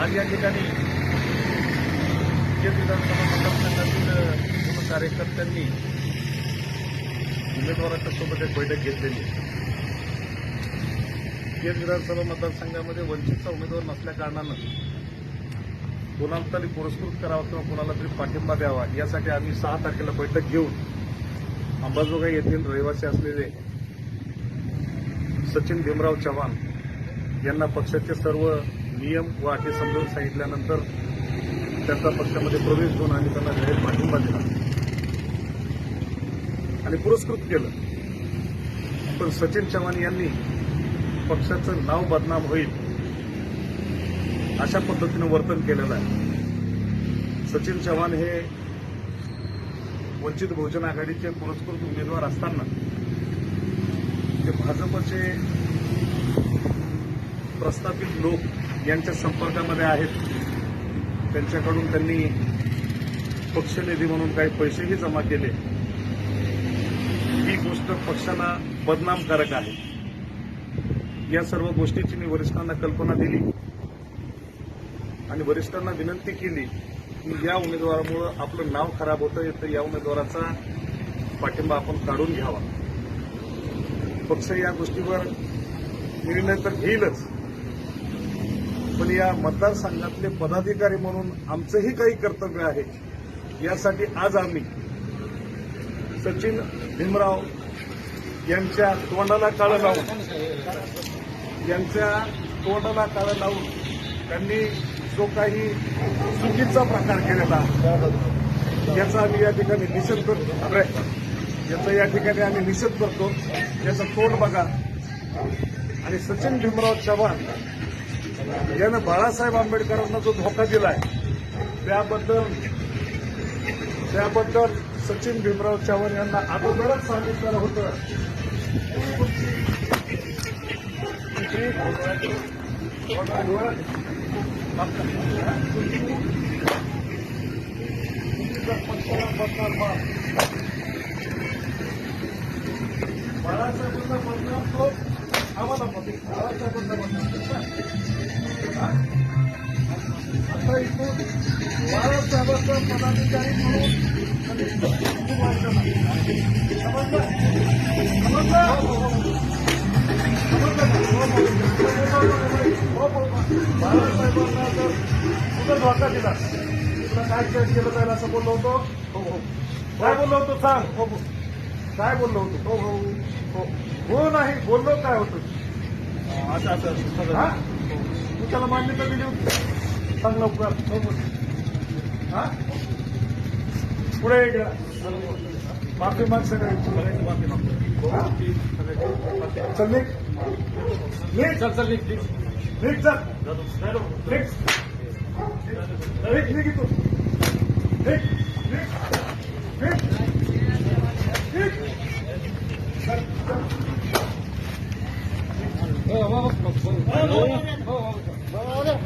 आज या ठिकाणी केज विधानसभा मतदारसंघातील सर्व कार्यकर्त्यांनी उमेदवारांच्या सोबत एक बैठक घेतलेली केज विधानसभा मतदारसंघामध्ये वंचितचा उमेदवार नसल्या कारणानं कोणाला तरी पुरस्कृत करावा किंवा कोणाला तरी पाठिंबा द्यावा यासाठी आम्ही सहा तारखेला बैठक घेऊन अंबाजोगाई येथील रहिवासी असलेले सचिन भीमराव चव्हाण यांना पक्षाचे सर्व नियम व अटी समजून सांगितल्यानंतर त्यांचा पक्षामध्ये प्रवेश घेऊन आम्ही त्यांना जाहीर पाठिंबा दिला. आणि पुरस्कृत केलं. पण सचिन चव्हाण यांनी पक्षाचं नाव बदनाम होईल अशा पद्धतीनं वर्तन केलेलं आहे. सचिन चव्हाण हे वंचित बहुजन आघाडीचे पुरस्कृत उमेदवार असताना ते भाजपचे प्रस्थापित लोक यांच्या संपर्कामध्ये आहेत. त्यांच्याकडून त्यांनी पक्षनिधी म्हणून काही पैसेही जमा केले. ही गोष्ट पक्षांना बदनामकारक आहे. या सर्व गोष्टीची मी वरिष्ठांना कल्पना दिली आणि वरिष्ठांना विनंती केली की या उमेदवारामुळं आपलं नाव खराब होतं तर या उमेदवाराचा पाठिंबा आपण काढून घ्यावा. पक्ष या गोष्टीवर निर्णय तर घेईलच. पण या मतदारसंघातले पदाधिकारी म्हणून आमचंही काही कर्तव्य आहे. यासाठी आज आम्ही सचिन भीमराव यांच्या तोंडाला काळं लावून यांच्या तोंडाला काळं लावून त्यांनी जो काही चुकीचा प्रकार केलेला याचा आम्ही या ठिकाणी निषेध करतो. अरे याचा या ठिकाणी आम्ही निषेध करतो. याचं तोंड बघा. आणि सचिन भीमराव चव्हाण ज्यानं बाळासाहेब आंबेडकरांना जो धोका दिलाय त्याबद्दल त्याबद्दल सचिन भीमराव चव्हाण यांना अगोदरच सांगितलेलं होतं. बाळासाहेबांना बदनाम तो आता इथून बाळासाहेबांचा पदाधिकारी म्हणून हो, बाळासाहेबांना जर कुठं धोका दिला तुला काय केलं केलं जाईल असं बोललो होतो? हो हो. काय बोललो होतो? सांग हो, हो काय बोललो होतो हो. हो हो. हो, हो नाही बोललो काय होतं? असं असं हा? तू त्याला मान्यता दिली होती सांग लवकर. हो? पुढे माफी माग सगळ्यांची माफी मागतो चल निघ. निघ. चल चल निघ निघ. चल. निघ. निघ निघ इथून निघ. 往后往后往后往后往后